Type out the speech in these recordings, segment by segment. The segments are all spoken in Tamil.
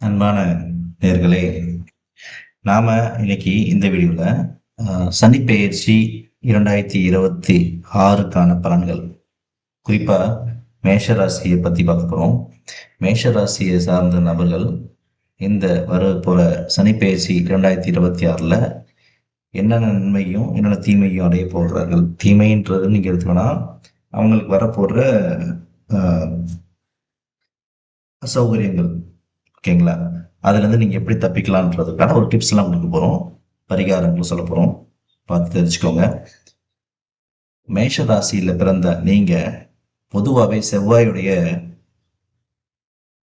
அன்பான நேர்களே நாம இன்னைக்கு இந்த வீடியோவில் சனிப்பெயர்ச்சி இரண்டாயிரத்தி இருபத்தி ஆறுக்கான பலன்கள். குறிப்பாக மேஷராசியை பற்றி பார்க்க போகிறோம் மேஷராசியை சார்ந்த நபர்கள் இந்த வர போகிற சனிப்பெயர்ச்சி இரண்டாயிரத்தி இருபத்தி ஆறில் என்னென்ன நன்மையும் என்னென்ன தீமையும் அடைய போகிறார்கள். தீமைன்றது நீங்கள் எடுத்துக்கோன்னா அவங்களுக்கு வரப்போடுற அசௌகரியங்கள் ஓகேங்களா? அதுலேருந்து நீங்கள் எப்படி தப்பிக்கலான்றதுக்கான ஒரு டிப்ஸ்லாம் உங்களுக்கு போகிறோம் பரிகாரங்களும் சொல்ல போகிறோம் பார்த்து தெரிஞ்சுக்கோங்க. மேஷ ராசியில் பிறந்த நீங்கள் பொதுவாகவே செவ்வாயுடைய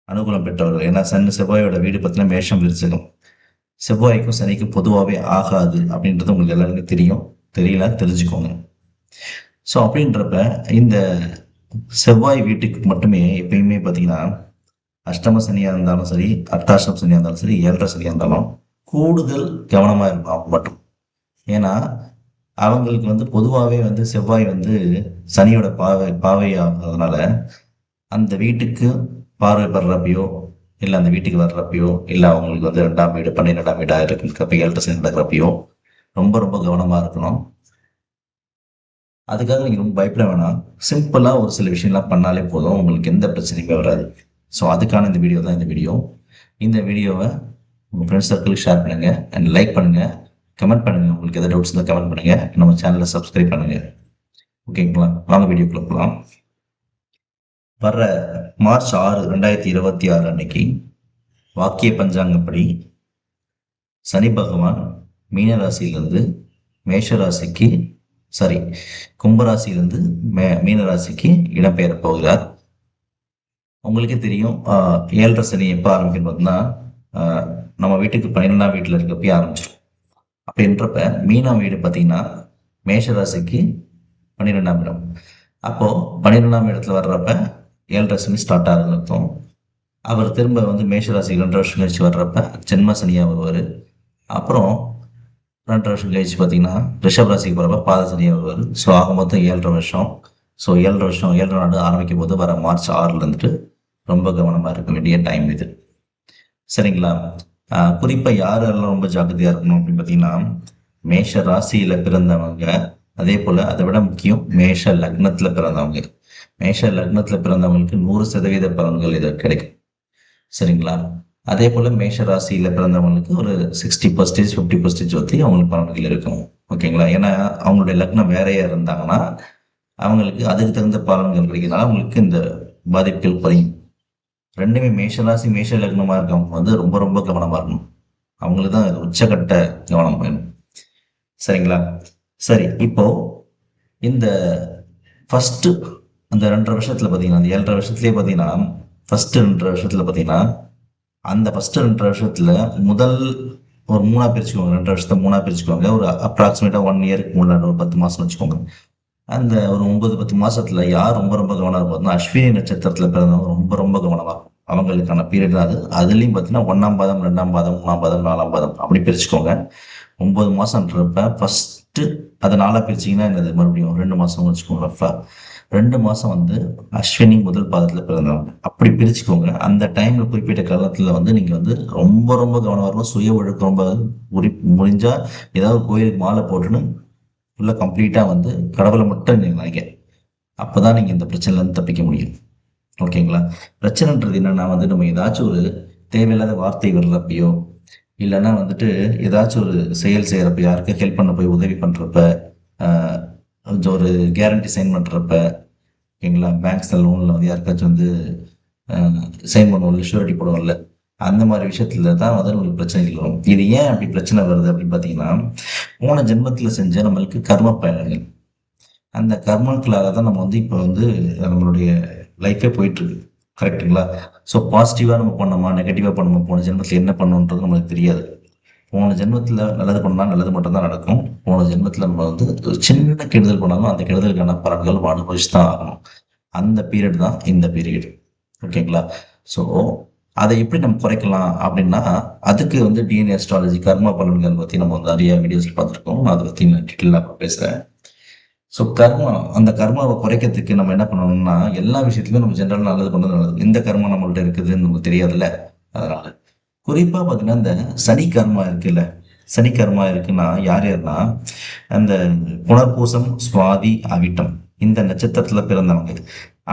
அனுகூலம் பெற்றவர்கள். ஏன்னா சன் செவ்வாயோட வீடு பார்த்தீங்கன்னா மேஷம் விரிச்சகம். செவ்வாய்க்கும் சனிக்கும் பொதுவாகவே ஆகாது அப்படின்றது உங்களுக்கு எல்லாருக்கும் தெரியும். தெரியல தெரிஞ்சுக்கோங்க. ஸோ அப்படின்றப்ப இந்த செவ்வாய் வீட்டுக்கு மட்டுமே எப்பயுமே பார்த்தீங்கன்னா அஷ்டம சனியாக இருந்தாலும் சரி அர்த்தாஷ்டம் சனியாக இருந்தாலும் சரி ஏழரை சனியாக இருந்தாலும் கூடுதல் கவனமாக இருக்கும் அவங்க மட்டும். ஏன்னா அவங்களுக்கு வந்து பொதுவாகவே வந்து செவ்வாய் வந்து சனியோட பாவை பாவை ஆகிறதுனால அந்த வீட்டுக்கு பார்வை படுறப்பையோ இல்லை அந்த வீட்டுக்கு வர்றப்பையோ இல்லை அவங்களுக்கு வந்து ரெண்டாம் வீடு பன்னிரெண்டாம் வீடாக இருக்கிறப்ப ஏழரை சனி நடக்கிறப்பையோ ரொம்ப ரொம்ப கவனமாக இருக்கணும். அதுக்காக நீங்கள் ரொம்ப பயப்பட வேணாம். சிம்பிளாக ஒரு சில விஷயம்லாம் பண்ணாலே போதும். உங்களுக்கு எந்த பிரச்சனையுமே வராது. ஸோ அதுக்கான இந்த வீடியோ தான் இந்த வீடியோ இந்த வீடியோவை உங்கள் ஃப்ரெண்ட்ஸ் சர்க்கிளுக்கு ஷேர் பண்ணுங்கள் அண்ட் லைக் பண்ணுங்கள் கமெண்ட் பண்ணுங்கள் உங்களுக்கு எதாவது டவுட்ஸ் இருந்தால் கமெண்ட் பண்ணுங்கள் நம்ம சேனலை சப்ஸ்கிரைப் பண்ணுங்கள் ஓகேங்களா வாங்க வீடியோ போகலாம் வர்ற மார்ச் ஆறு ரெண்டாயிரத்தி இருபத்தி ஆறு அன்னைக்கு வாக்கிய பஞ்சாங்கப்படி சனி பகவான் மீனராசியிலிருந்து மேஷராசிக்கு சாரி கும்பராசியிலிருந்து மே மீனராசிக்கு இடம்பெயர போகிறார். உங்களுக்கே தெரியும் ஏழரை சனி எப்போ ஆரம்பிக்கணும் பார்த்தீங்கன்னா நம்ம வீட்டுக்கு பன்னிரெண்டாம் வீட்டில் இருக்கப்பயே ஆரம்பிச்சிடும். அப்படின்றப்ப மீனாம் வீடு பார்த்தீங்கன்னா மேஷராசிக்கு பன்னிரெண்டாம் இடம். அப்போது பன்னிரெண்டாம் இடத்துல வர்றப்ப ஏழரை சனி ஸ்டார்ட் ஆகுதுன்னு அர்த்தம் அவர் திரும்ப வந்து மேஷராசி ரெண்டு வருஷம் கழிச்சு வர்றப்ப ஜென்ம சனியாக வருவார். அப்புறம் ரெண்டு வருஷம் கழிச்சு பார்த்தீங்கன்னா ரிஷப் ராசிக்கு போகிறப்ப பாத சனியாக வருவார். ஸோ ஆக மொத்தம் ஏழரை வருஷம். ஸோ ஏழரை வருஷம் ஏழரை நாடு ஆரம்பிக்கும் போது வர மார்ச் ஆறுல இருந்துட்டு ரொம்ப கவனமாக இருக்க வேண்டிய டைம் இது. சரிங்களா? குறிப்பாக யாரெல்லாம் ரொம்ப ஜாக்கிரதையாக இருக்கணும் அப்படின்னு பார்த்தீங்கன்னா மேஷ ராசியில் பிறந்தவங்க அதே போல் அதை விட முக்கியம் மேஷ லக்னத்தில் பிறந்தவங்க. மேஷ லக்னத்தில் பிறந்தவங்களுக்கு நூறு சதவீத பலன்கள் இது கிடைக்கும். சரிங்களா? அதே போல் மேஷ ராசியில் பிறந்தவங்களுக்கு ஒரு சிக்ஸ்டி பர்சன்டேஜ் ஃபிஃப்டி பர்சன்டேஜ் வந்து அவங்களுக்கு பலன்கள் இருக்கும். ஓகேங்களா? ஏன்னா அவங்களுடைய லக்னம் வேறையாக இருந்தாங்கன்னா அவங்களுக்கு அதுக்கு தகுந்த பலன்கள் கிடைக்கிறதுனால அவங்களுக்கு இந்த பாதிப்புகள் குறையும். ரெண்டுமே மேஷராசி மேஷ லக்னமாக இருக்கவங்க வந்து ரொம்ப ரொம்ப கவனமாக இருக்கணும். அவங்களுக்கு தான் உச்சக்கட்ட கவனம் வேணும். சரிங்களா? சரி இப்போ இந்த ஃபஸ்ட்டு அந்த ரெண்டரை வருஷத்தில் பார்த்தீங்கன்னா அந்த ஏழரை வருஷத்துலேயே பார்த்தீங்கன்னா ஃபஸ்ட்டு ரெண்டரை வருஷத்தில் பார்த்தீங்கன்னா அந்த ஃபஸ்ட்டு ரெண்டரை வருஷத்தில் முதல் ஒரு மூணாக பிரிச்சுக்கோங்க. ரெண்டு வருஷத்தை மூணாக பிரிச்சுக்கோங்க. ஒரு அப்ராக்சிமேட்டாக ஒன் இயருக்கு முன்னாடி ஒரு பத்து மாதம்னு வச்சுக்கோங்க. அந்த ஒரு ஒன்பது பத்து மாசத்துல யார் ரொம்ப ரொம்ப கவனம் இருப்பாருன்னா அஸ்வினி நட்சத்திரத்துல பிறந்தவங்க ரொம்ப ரொம்ப கவனமா அவங்களுக்கான பீரியட் தான் அது. அதுலயும் பார்த்தீங்கன்னா ஒன்றாம் பாதம் ரெண்டாம் பாதம் மூணாம் பாதம் நாலாம் பாதம் அப்படி பிரிச்சுக்கோங்க. ஒன்பது மாசம்ன்றப்ப ஃபர்ஸ்ட் அதை நாளாக பிரிச்சிங்கன்னா என்னது? மறுபடியும் ரெண்டு மாசம் வச்சுக்கோங்க ரஃபா ரெண்டு மாசம் வந்து அஸ்வினி முதல் பாதத்துல பிறந்தவங்க. அப்படி பிரிச்சுக்கோங்க. அந்த டைம்ல குறிப்பிட்ட காலத்துல வந்து நீங்க வந்து ரொம்ப ரொம்ப கவனம் வரணும் சுய ஒழுக்கம் ரொம்ப முடிஞ்சா ஏதாவது கோயிலுக்கு மாலை போட்டுன்னு ஃபுல்லாக கம்ப்ளீட்டாக வந்து கடவுளை மட்டும் நீங்கள் நினைக்க அப்போ தான் நீங்கள் இந்த பிரச்சனைலேருந்து தப்பிக்க முடியும். ஓகேங்களா? பிரச்சனைன்றது என்னென்னா வந்து நம்ம ஏதாச்சும் ஒரு தேவையில்லாத வார்த்தை வர்றப்பையோ இல்லைன்னா வந்துட்டு ஏதாச்சும் ஒரு செயல் செய்கிறப்ப யாருக்கு ஹெல்ப் பண்ண போய் உதவி பண்ணுறப்ப கொஞ்சம் ஒரு கேரண்டி சைன் பண்ணுறப்ப ஓகேங்களா? பேங்க்ஸில் லோனில் வந்து யாருக்காச்சும் வந்து சைன் பண்ணுவோம்ல ஷூரிட்டி போடுவோம்ல அந்த மாதிரி விஷயத்துல தான் வந்து நம்மளுக்கு பிரச்சனைகள் வரும். இது ஏன் அப்படி பிரச்சனை வருது அப்படின்னு பார்த்தீங்கன்னா போன ஜென்மத்தில் செஞ்ச நம்மளுக்கு கர்ம பயணங்கள். அந்த கர்மங்களால தான் நம்ம வந்து இப்போ வந்து நம்மளுடைய லைஃபே போயிட்டு இருக்கு கரெக்டுங்களா ஸோ பாசிட்டிவாக நம்ம பண்ணோமா? நெகட்டிவாக பண்ணோமா? போன ஜென்மத்தில் என்ன பண்ணணுன்றது நம்மளுக்கு தெரியாது. போன ஜென்மத்தில் நல்லது பண்ணால் நல்லது மட்டும்தான் நடக்கும். போன ஜென்மத்தில் நம்ம வந்து ஒரு சின்ன கெடுதல் பண்ணாலும் அந்த கெடுதலுக்கான பலன்கள் அனுபவிச்சு தான் ஆகணும். அந்த பீரியட் தான் இந்த பீரியட் ஓகேங்களா ஸோ அதை எப்படி நம்ம குறைக்கலாம் அப்படின்னா அதுக்கு வந்து டிஎன்ஏ அஸ்ட்ராலஜி கர்ம பலன்கள் பற்றி நம்ம வந்து நிறைய வீடியோஸ் பார்த்துருக்கோம். அதை பற்றி நான் டீட்டெயிலாக பேசுகிறேன் ஸோ கர்மா அந்த கர்மாவை குறைக்கிறதுக்கு நம்ம என்ன பண்ணணும்னா எல்லா விஷயத்துலையும் நம்ம ஜென்ரல் நல்லது பண்ணது நல்லது. இந்த கர்மம் நம்மள்ட்ட இருக்குதுன்னு நமக்கு தெரியாதுல்ல? அதனால. குறிப்பாக பார்த்தீங்கன்னா இந்த சனி கர்மா இருக்குல்ல? சனி கர்மா இருக்குன்னா யார் யாருன்னா அந்த புனர்பூசம் சுவாதி அவிட்டம். இந்த நட்சத்திரத்தில் பிறந்தவங்க.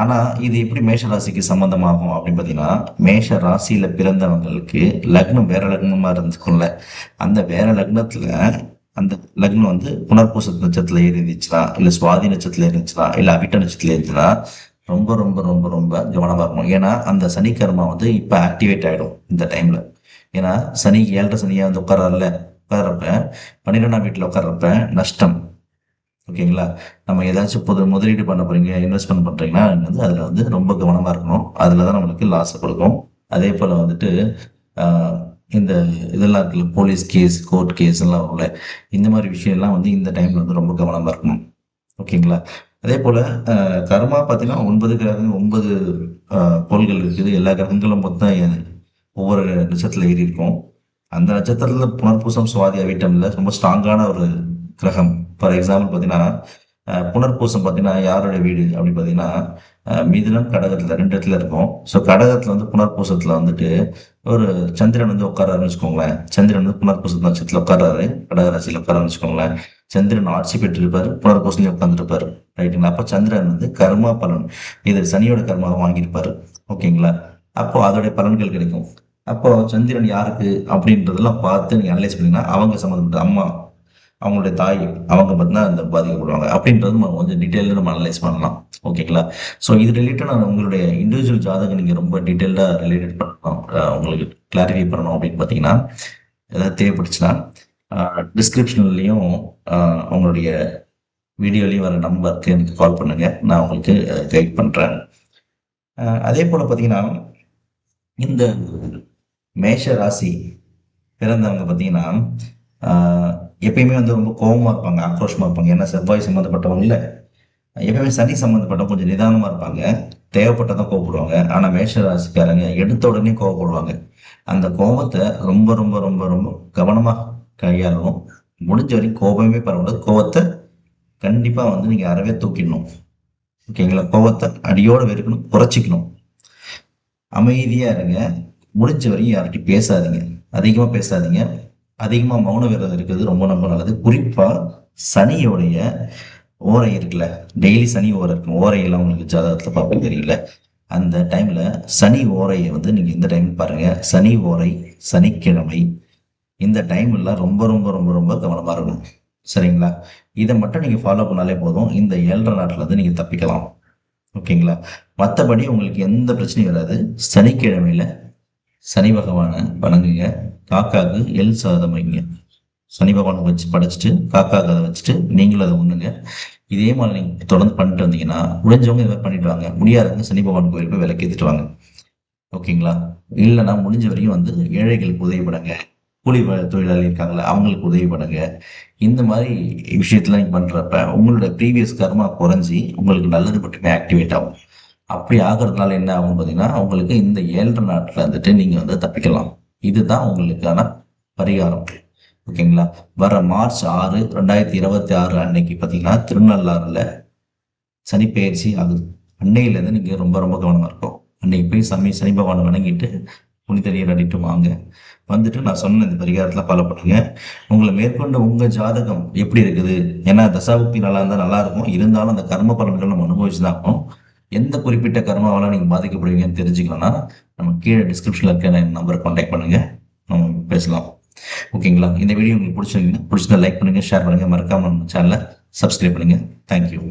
ஆனால் இது எப்படி மேஷ ராசிக்கு சம்மந்தமாகும் அப்படின்னு பார்த்தீங்கன்னா மேஷ ராசியில் பிறந்தவங்களுக்கு லக்னம் வேற லக்னமாக இருந்துக்கும்ல. அந்த வேற லக்னத்தில் அந்த லக்னம் வந்து புனர்பூச நட்சத்திரத்தில் இருந்துச்சுன்னா இல்லை சுவாதி நட்சத்திரத்தில் இருந்துச்சுன்னா இல்லை அவிட்ட நட்சத்திரத்தில் இருந்துச்சுன்னா ரொம்ப ரொம்ப ரொம்ப ரொம்ப கவனமாக இருக்கணும். ஏன்னா அந்த சனிக்கர்மா வந்து இப்போ ஆக்டிவேட் ஆகிடும் இந்த டைமில் ஏன்னா சனி ஏழரை சனியாக வந்து உட்காரல உட்கார்றப்ப பன்னிரெண்டாம் வீட்டில் உட்கார்றப்ப நஷ்டம். ஓகேங்களா? நம்ம ஏதாச்சும் புது முதலீடு பண்ண போறீங்க இன்வெஸ்ட்மெண்ட் பண்ணுறீங்கன்னா வந்து அதில் வந்து ரொம்ப கவனமாக இருக்கணும். அதில் தான் நம்மளுக்கு லாஸ் கொடுக்கும். அதே போல் வந்துட்டு இந்த இதெல்லாம் இருக்குல்ல போலீஸ் கேஸ் கோர்ட் கேஸ் எல்லாம் வரும்ல இந்த மாதிரி விஷயம்லாம் வந்து இந்த டைமில் வந்து ரொம்ப கவனமாக இருக்கணும். ஓகேங்களா? அதே போல் கர்மா பார்த்தீங்கன்னா ஒன்பது கிரகங்கள் ஒன்பது கோள்கள் இருக்குது. எல்லா கிரகங்களும் மொத்தம் ஒவ்வொரு நட்சத்திரத்தில் ஏறி இருக்கும். அந்த நட்சத்திரத்தில் புனர்பூசம் சுவாதி அவிட்டமில் ரொம்ப ஸ்ட்ராங்கான ஒரு கிரகம். ஃபார் எக்ஸாம்பிள் பார்த்தீங்கன்னா புனர்பூசம் பார்த்தீங்கன்னா யாருடைய வீடு அப்படின்னு பார்த்தீங்கன்னா மிதுனம் கடகத்தில் ரெண்டு இடத்துல இருக்கும். ஸோ கடகத்தில் வந்து புனர்பூசத்தில் வந்துட்டு ஒரு சந்திரன் வந்து உட்காராருன்னு வச்சுக்கோங்களேன். சந்திரன் வந்து புனர்பூசத்து நட்சத்திரத்தில் உட்காராரு கடகராசியில் உட்காரான்னு வச்சுக்கோங்களேன். சந்திரன் ஆட்சி பெற்றிருப்பார் புனர்பூசலையும் உட்காந்துருப்பாரு ரைட்டுங்களா அப்போ சந்திரன் வந்து கர்மா பலன். இது சனியோட கர்மாவை வாங்கியிருப்பாரு. ஓகேங்களா? அப்போ அதோடைய பலன்கள் கிடைக்கும். அப்போ சந்திரன் யாருக்கு அப்படின்றதெல்லாம் பார்த்து நீங்கள் அனலைஸ் பண்ணீங்கன்னா அவங்க சம்மந்தப்பட்ட அம்மா அவங்களுடைய தாய் அவங்க பார்த்தீங்கன்னா அந்த பாதிக்கப்படுவாங்க. அப்படின்றது நம்ம கொஞ்சம் டீட்டெயிலாக நம்ம அனலைஸ் பண்ணலாம். ஓகேங்களா ஸோ இது ரிலேட்டடாக உங்களுடைய இண்டிவிஜுவல் ஜாதகம் நீங்கள் ரொம்ப டீட்டெயில்டாக ரிலேட்டட் பண்ணணும். உங்களுக்கு கிளாரிஃபை பண்ணணும் அப்படின்னு பார்த்தீங்கன்னா ஏதாவது தேவைப்படுச்சுன்னா டிஸ்கிரிப்ஷன்லேயும் அவங்களுடைய வீடியோலையும் வர நம்பருக்கு எனக்கு கால் பண்ணுங்கள் நான் உங்களுக்கு கைட் பண்ணுறேன் அதே போல் பார்த்தீங்கன்னா இந்த மேஷ ராசி பிறந்தவங்க பார்த்தீங்கன்னா எப்பயுமே வந்து ரொம்ப கோபமாக இருப்பாங்க ஆக்ரோஷமாக இருப்பாங்க. ஏன்னா செவ்வாய் சம்மந்தப்பட்டவங்க இல்லை எப்பயுமே சனி சம்மந்தப்பட்டவங்க கொஞ்சம் நிதானமாக இருப்பாங்க. தேவைப்பட்டதான் கோவப்படுவாங்க. ஆனால் மேஷ ராசிக்காரங்க எடுத்த உடனே கோவப்படுவாங்க. அந்த கோபத்தை ரொம்ப ரொம்ப ரொம்ப ரொம்ப கவனமாக கையாளணும். முடிஞ்ச வரைக்கும் கோபமே பரவாயில்ல. கோபத்தை கண்டிப்பாக வந்து நீங்கள் அறவே தூக்கிடணும். ஓகேங்களா? கோபத்தை அடியோடு வெறுக்கணும் குறைச்சிக்கணும். அமைதியாக இருங்க. முடிஞ்ச வரையும் யார்கிட்டையும் பேசாதீங்க. அதிகமாக பேசாதீங்க. அதிகமாக மௌன விரதம் இருக்கிறது ரொம்ப ரொம்ப நல்லது. குறிப்பாக சனியோடைய ஓரை இருக்குல்ல டெய்லி சனி ஓரை இருக்கும். ஓரையெல்லாம் உங்களுக்கு ஜாதகத்தில் பார்க்க தெரியல. அந்த டைமில் சனி ஓரையை வந்து நீங்கள் இந்த டைம் பாருங்கள் சனி ஓரை சனிக்கிழமை இந்த டைம்லாம் ரொம்ப ரொம்ப ரொம்ப ரொம்ப கவனமாக இருக்கும் சரிங்களா? இதை மட்டும் நீங்கள் ஃபாலோ பண்ணாலே போதும். இந்த ஏழரை நாட்டிலேருந்து நீங்கள் தப்பிக்கலாம். ஓகேங்களா? மற்றபடி உங்களுக்கு எந்த பிரச்சனையும் வராது. சனிக்கிழமையில் சனி பகவானை வணங்குங்க. காக்காவுக்கு எல் சாதம் வைங்க. சனி பகவான் வச்சு படைச்சிட்டு காக்காவுக்கு அதை வச்சுட்டு நீங்களும் அதை ஒண்ணுங்க இதே மாதிரி நீங்கள் தொடர்ந்து பண்ணிட்டு வந்தீங்கன்னா முடிஞ்சவங்க இதை பண்ணிட்டு வாங்க. முடியாதவங்க சனி பகவான் கோயில் போய் விளக்கேற்றிட்டு வாங்க. ஓகேங்களா? இல்லைன்னா முடிஞ்ச வரைக்கும் வந்து ஏழைகளுக்கு உதவி பண்ணுங்க கூலி தொழிலாளி இருக்காங்களே அவங்களுக்கு உதவி பண்ணுங்க இந்த மாதிரி விஷயத்துல நீங்கள் பண்ணுறப்ப உங்களோட ப்ரீவியஸ் கர்மா குறைஞ்சி உங்களுக்கு நல்லது மட்டுமே ஆக்டிவேட் ஆகும். அப்படி ஆகிறதுனால என்ன ஆகும் பார்த்தீங்கன்னா உங்களுக்கு இந்த ஏழரை நாட்டில் வந்துட்டு நீங்கள் வந்து தப்பிக்கலாம். இதுதான் உங்களுக்கான பரிகாரம். ஓகேங்களா? வர மார்ச் ஆறு ரெண்டாயிரத்தி இருபத்தி ஆறு அன்னைக்கு பார்த்தீங்கன்னா திருநள்ளாறில் சனிப்பெயர்ச்சி ஆகுது அன்னையிலேருந்து நீங்கள் ரொம்ப ரொம்ப கவனமாக இருக்கும் அன்னைக்கு போய் சமி சனி பகவான் வணங்கிட்டு புனிதறியர் அடிட்டு வாங்க. வந்துட்டு நான் சொன்ன இந்த பரிகாரத்தில் ஃபாலோ பண்ணுங்க. உங்களை மேற்கொண்டு உங்கள் ஜாதகம் எப்படி இருக்குது? ஏன்னா தசாபுக்தி நல்லா இருந்தால் நல்லா இருக்கும். இருந்தாலும் அந்த கர்ம பலன்கள் நம்ம அனுபவிச்சு தான் எந்த குறிப்பிட்ட கர்மாவால் நீங்கள் பாதிக்கப்படுவீங்கன்னு தெரிஞ்சுக்கணும்னா நம்ம கீழே டிஸ்கிரிப்ஷனில் இருக்க நம்பரை காண்டாக்ட் பண்ணுங்கள் நம்ம பேசலாம். ஓகேங்களா? இந்த வீடியோ உங்களுக்கு பிடிச்சிருந்தீங்கன்னா பிடிச்சிருந்தா லைக் பண்ணுங்கள் ஷேர் பண்ணுங்கள் மறக்காமல் நம்ம சேனலை சப்ஸ்கிரைப் பண்ணுங்கள் தேங்க்யூ